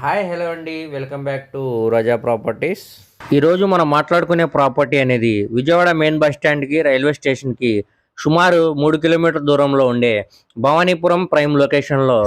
Hi hello అండి. Welcome back to Raza properties. ఈరోజు మనం మాట్లాడుకునే ప్రాపర్టీ అనేది విజయవాడ మెయిన్ బస్ స్టాండ్కి రైల్వే స్టేషన్కి సుమారు మూడు కిలోమీటర్ దూరంలో ఉండే భవానీపురం ప్రైమ్ లొకేషన్లో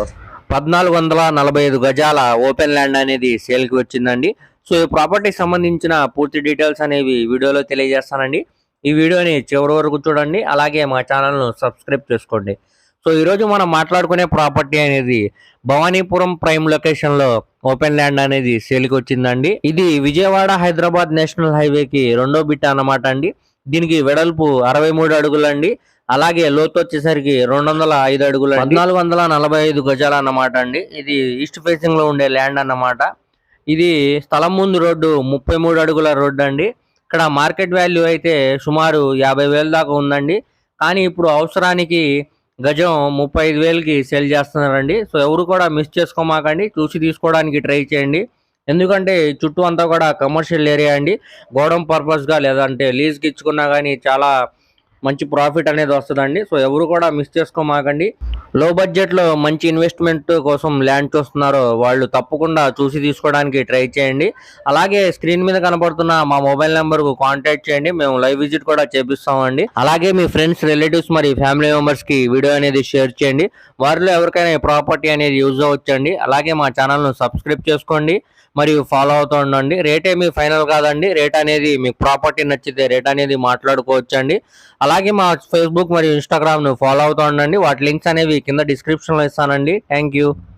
పద్నాలుగు వందల నలభై ఐదు గజాల ఓపెన్ ల్యాండ్ అనేది సేల్కి వచ్చిందండి. సో ఈ ప్రాపర్టీకి సంబంధించిన పూర్తి డీటెయిల్స్ అనేవి వీడియోలో తెలియజేస్తానండి. ఈ వీడియోని చివరి వరకు చూడండి. అలాగే మా ఛానల్ను సబ్స్క్రైబ్ చేసుకోండి. సో ఈరోజు మనం మాట్లాడుకునే ప్రాపర్టీ అనేది భవానీపురం ప్రైమ్ లొకేషన్లో ఓపెన్ ల్యాండ్ అనేది సేల్కి వచ్చిందండి. ఇది విజయవాడ హైదరాబాద్ నేషనల్ హైవేకి రెండో బిట్ అన్నమాట అండి. దీనికి వెడల్పు అరవై మూడు అడుగులండి. అలాగే లోతు వచ్చేసరికి రెండు వందల ఐదు అడుగులు పద్నాలుగు వందల నలభై ఐదు గజాలు అన్నమాట అండి. ఇది ఈస్ట్ ఫేసింగ్లో ఉండే ల్యాండ్ అన్నమాట. ఇది స్థలం ముందు రోడ్డు ముప్పై మూడు అడుగుల రోడ్డు అండి. ఇక్కడ మార్కెట్ వాల్యూ అయితే సుమారు యాభై వేల దాకా ఉందండి. కానీ ఇప్పుడు అవసరానికి గజం ముప్పై ఐదు వేలకి సేల్ చేస్తున్నారండి. సో ఎవరు కూడా మిస్ చేసుకోమాకండి. చూసి తీసుకోవడానికి ట్రై చేయండి. ఎందుకంటే చుట్టూ అంతా కూడా కమర్షియల్ ఏరియా అండి. గోడం పర్పస్గా లేదంటే లీజ్కి ఇచ్చుకున్నా కానీ చాలా మంచి ప్రాఫిట్ అనేది వస్తుందండి. సో ఎవరు కూడా మిస్ చేసుకోమాకండి. లో బడ్జెట్లో మంచి ఇన్వెస్ట్మెంట్ కోసం ల్యాండ్ చూస్తున్నారో వాళ్ళు తప్పకుండా చూసి తీసుకోవడానికి ట్రై చేయండి. అలాగే స్క్రీన్ మీద కనబడుతున్న మా మొబైల్ నెంబర్కు కాంటాక్ట్ చేయండి. మేము లైవ్ విజిట్ కూడా చేపిస్తామండి. అలాగే మీ ఫ్రెండ్స్ రిలేటివ్స్ మరి ఫ్యామిలీ మెంబర్స్కి వీడియో అనేది షేర్ చేయండి. వారిలో ఎవరికైనా ప్రాపర్టీ అనేది యూజ్ అవ్వచ్చండి. అలాగే మా ఛానల్ను సబ్స్క్రైబ్ చేసుకోండి. మరియు ఫాలో అవుతూ ఉండండి. రేట్ ఏమీ ఫైనల్ కాదండి. రేట్ అనేది మీకు ప్రాపర్టీ నచ్చితే రేట్ అనేది మాట్లాడుకోవచ్చండి. అలాగే మా ఫేస్బుక్ మరియు ఇన్స్టాగ్రామ్ను ఫాలో అవుతూ ఉండండి. వాటి లింక్స్ అనేవి కింద డిస్క్రిప్షన్లో ఇస్తానండి. Thank you